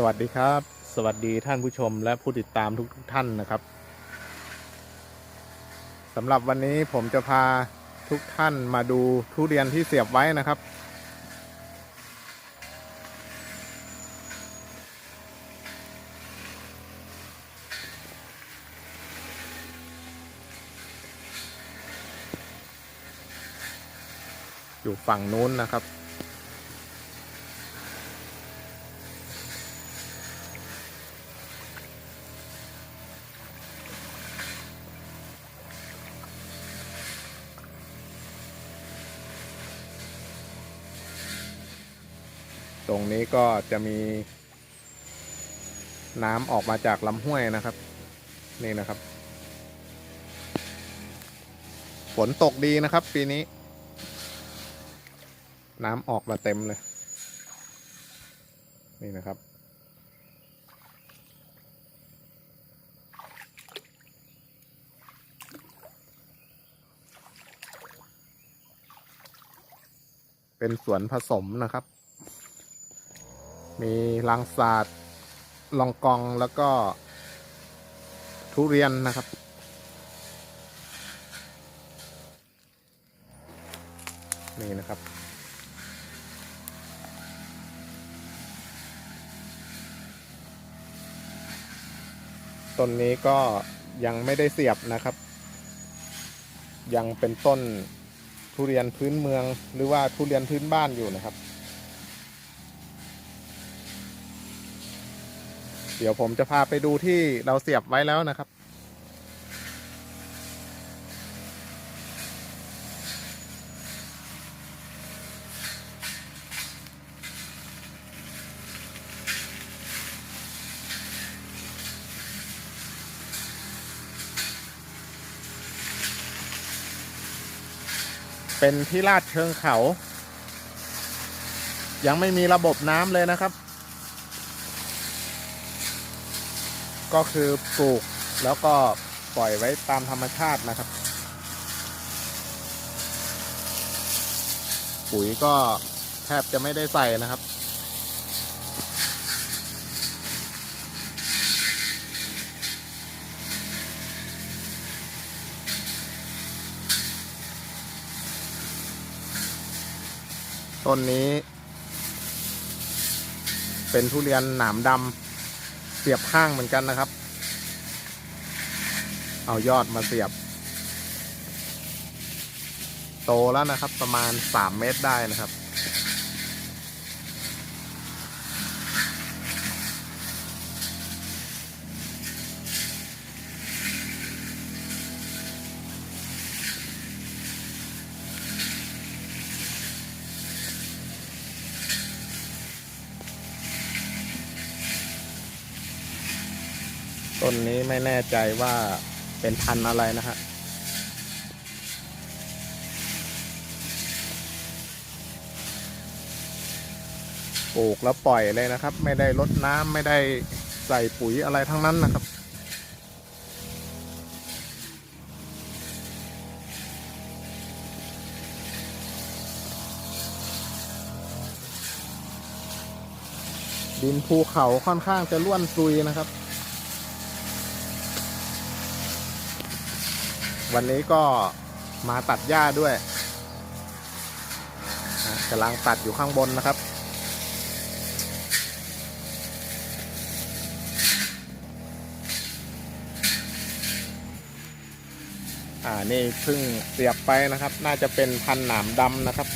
สวัสดีครับ สวัสดีท่านผู้ชมและผู้ติดตามทุกท่านนะครับสำหรับวันนี้ผมจะพาทุกท่านมาดูทุเรียนที่เสียบไว้นะครับ อยู่ฝั่งนู้นนะครับ ตรงนี้ก็จะมี น้ำออกมาจากลำห้วยนะครับ นี่นะครับ ฝนตกดีนะครับ ปีนี้ น้ำออกมาเต็มเลย นี่นะครับ เป็นสวนผสมนะครับ มีลังศาสตร์ลองกองแล้วก็ ทุเรียนนะครับ นี่นะครับต้นนี้ก็ยังไม่ได้เสียบนะครับ ยังเป็นต้นทุเรียนพื้นเมืองหรือว่าทุเรียนพื้นบ้านอยู่นะครับ เดี๋ยวผมจะพาไปดูที่เราเสียบไว้แล้วนะครับ เป็นที่ลาดเชิงเขา ยังไม่มีระบบน้ำเลยนะครับ ก็คือปลูกแล้วก็ปล่อยไว้ตามธรรมชาตินะครับ ปุ๋ยก็แทบจะไม่ได้ใส่นะครับ ต้นนี้ เป็นทุเรียนหนามดำ เสียบข้างเหมือนกันนะครับ เอายอดมาเสียบ โตแล้วนะครับ ประมาณ3เมตรได้นะครับ ต้นนี้ไม่แน่ใจว่าเป็นพันอะไรนะฮะปลูกแล้วปล่อยเลยนะครับ ไม่ได้รดน้ำไม่ได้ใส่ปุ๋ยอะไรทั้งนั้นนะครับดินภูเขาค่อนข้างจะล้วนซุยนะครับ วันนี้ก็มาตัดหญ้าด้วยกำลังตัดอยู่ข้างบนนะครับ อ่า นี่เพิ่งเสียบไปนะครับ น่าจะเป็นพันหนามดำนะครับ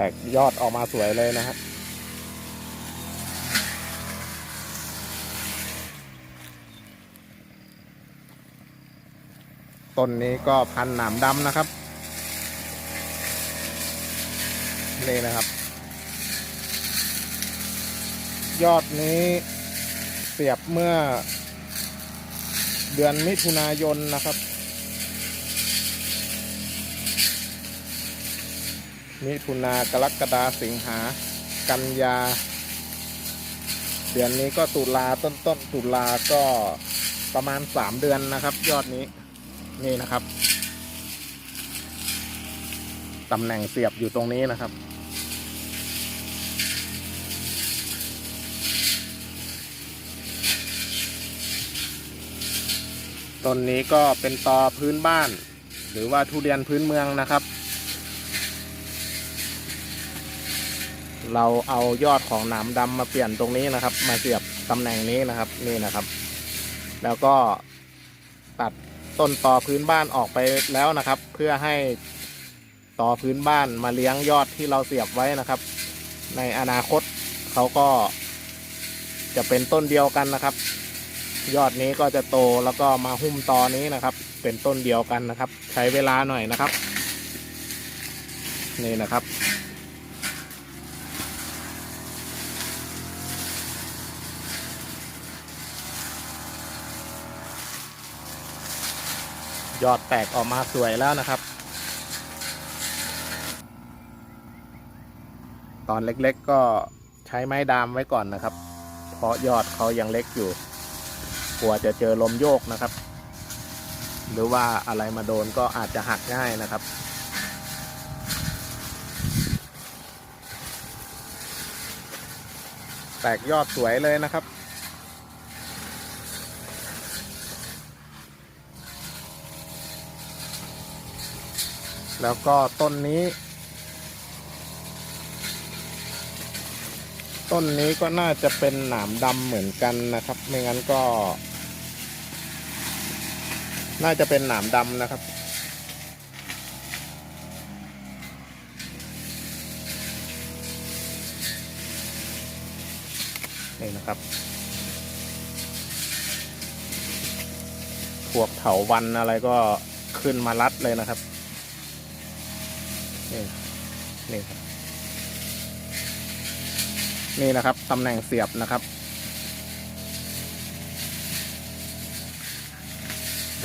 แตกยอดออกมาสวยเลยนะฮะต้นนี้ก็พันหนามดำนะครับ นี่นะครับ ยอดนี้เสียบเมื่อเดือนมิถุนายนนะครับ มิถุนากรกฎาสิงหากันยา เดือนนี้ก็ตุลาต้นต้นตุลาก็ประมาณสามเดือนนะครับ ยอดนี้นี่นะครับตำแหน่งเสียบอยู่ตรงนี้นะครับ ต้นนี้ก็เป็นตอพื้นบ้าน หรือว่าทุเรียนพื้นเมืองนะครับ เราเอายอดของหนามดำมาเปลี่ยนตรงนี้นะครับ มาเสียบตำแหน่งนี้นะครับนี่นะครับ แล้วก็ตัดต้นต่อพื้นบ้านออกไปแล้วนะครับ เพื่อให้ต่อพื้นบ้านมาเลี้ยงยอดที่เราเสียบไว้นะครับ ในอนาคตเขาก็จะเป็นต้นเดียวกันนะครับ ยอดนี้ก็จะโตแล้วก็มาหุ้มตอนี้นะครับ เป็นต้นเดียวกันนะครับ ใช้เวลาหน่อยนะครับ นี่นะครับ ยอดแตกออกมาสวยแล้วนะครับ ตอนเล็กๆก็ใช้ไม้ดามไว้ก่อนนะครับ เพราะยอดเขายังเล็กอยู่กลัวจะเจอลมโยกนะครับ หรือว่าอะไรมาโดนก็อาจจะหักง่ายนะครับแตกยอดสวยเลยนะครับ แล้วก็ต้นนี้ ต้นนี้ก็น่าจะเป็นหนามดำเหมือนกันนะครับ ไม่งั้นก็ น่าจะเป็นหนามดำนะครับนี่นะครับพวกเถาวันอะไรก็ขึ้นมารัดเลยนะครับ นี่ นี่ครับนี่นะครับตำแหน่งเสียบนะครับ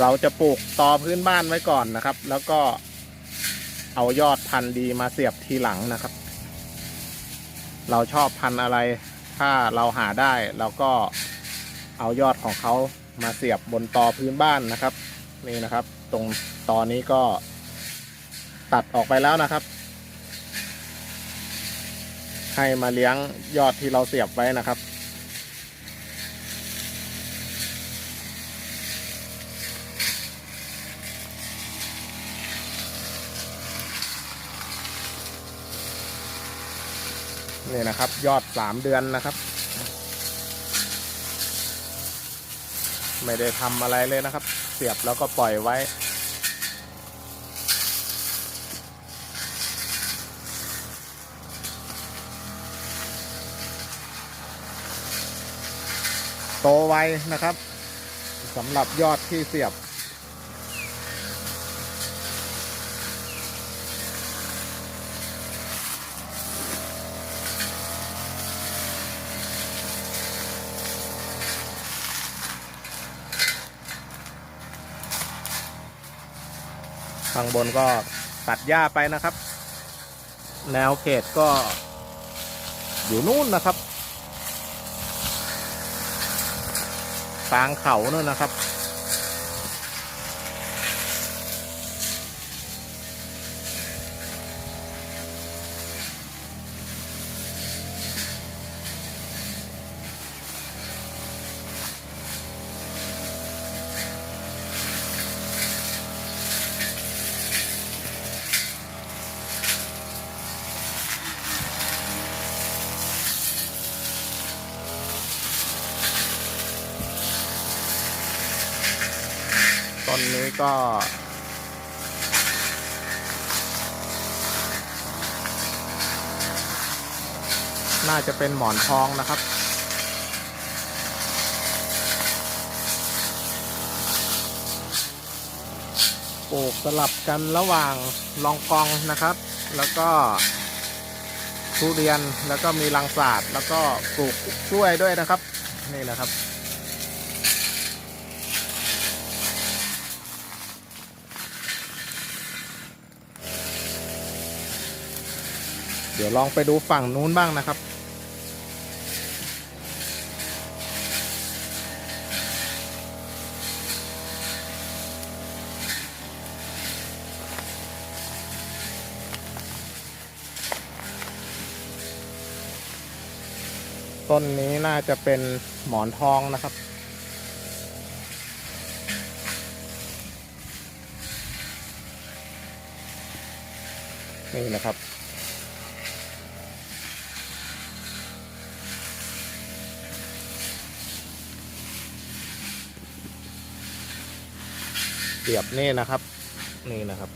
เราจะปลูกตอพื้นบ้านไว้ก่อนนะครับ แล้วก็เอายอดพันธุ์ดีมาเสียบทีหลังนะครับ เราชอบพันธุ์อะไร ถ้าเราหาได้เราก็เอายอดของเขามาเสียบบนตอพื้นบ้านนะครับ นี่นะครับ ตรงตอนี้ก็ตัดออกไปแล้วนะครับ ให้มาเลี้ยงยอดที่เราเสียบไว้นะครับ นี่นะครับยอดสามเดือนนะครับ ไม่ได้ทำอะไรเลยนะครับ เสียบแล้วก็ปล่อยไว้ โตไวนะครับสำหรับยอดที่เสียบ ข้างบนก็ตัดหญ้าไปนะครับ แนวเขตก็อยู่นู่นนะครับ กลางเขานู่นนะครับ ต้นนี้ก็ น่าจะเป็นหมอนทองนะครับ ปลูกสลับกันระหว่างลองกองนะครับ แล้วก็ทุเรียนแล้วก็มีลังสาดแล้วก็ปลูกกล้วยด้วยนะครับ นี่แหละครับ เดี๋ยวลองไปดูฝั่งนู้นบ้างนะครับ ต้นนี้น่าจะเป็นหมอนทองนะครับนี่นะครับ เสียบนี่นะครับ นี่นะครับ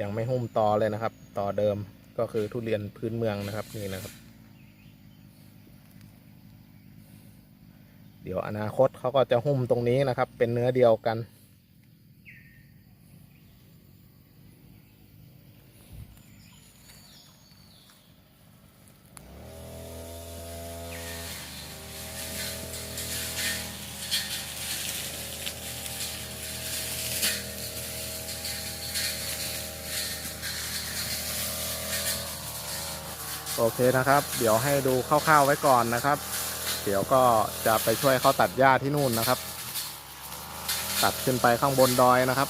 ยังไม่หุ้มตอเลยนะครับ ต่อเดิมก็คือทุเรียนพื้นเมืองนะครับนี่นะครับ เดี๋ยวอนาคตเขาก็จะหุ้มตรงนี้นะครับ เป็นเนื้อเดียวกัน โอเคนะครับ เดี๋ยวให้ดูคร่าวๆไว้ก่อนนะครับ เดี๋ยวก็จะไปช่วยเขาตัดหญ้าที่นู่นนะครับ ตัดขึ้นไปข้างบนดอยนะครับ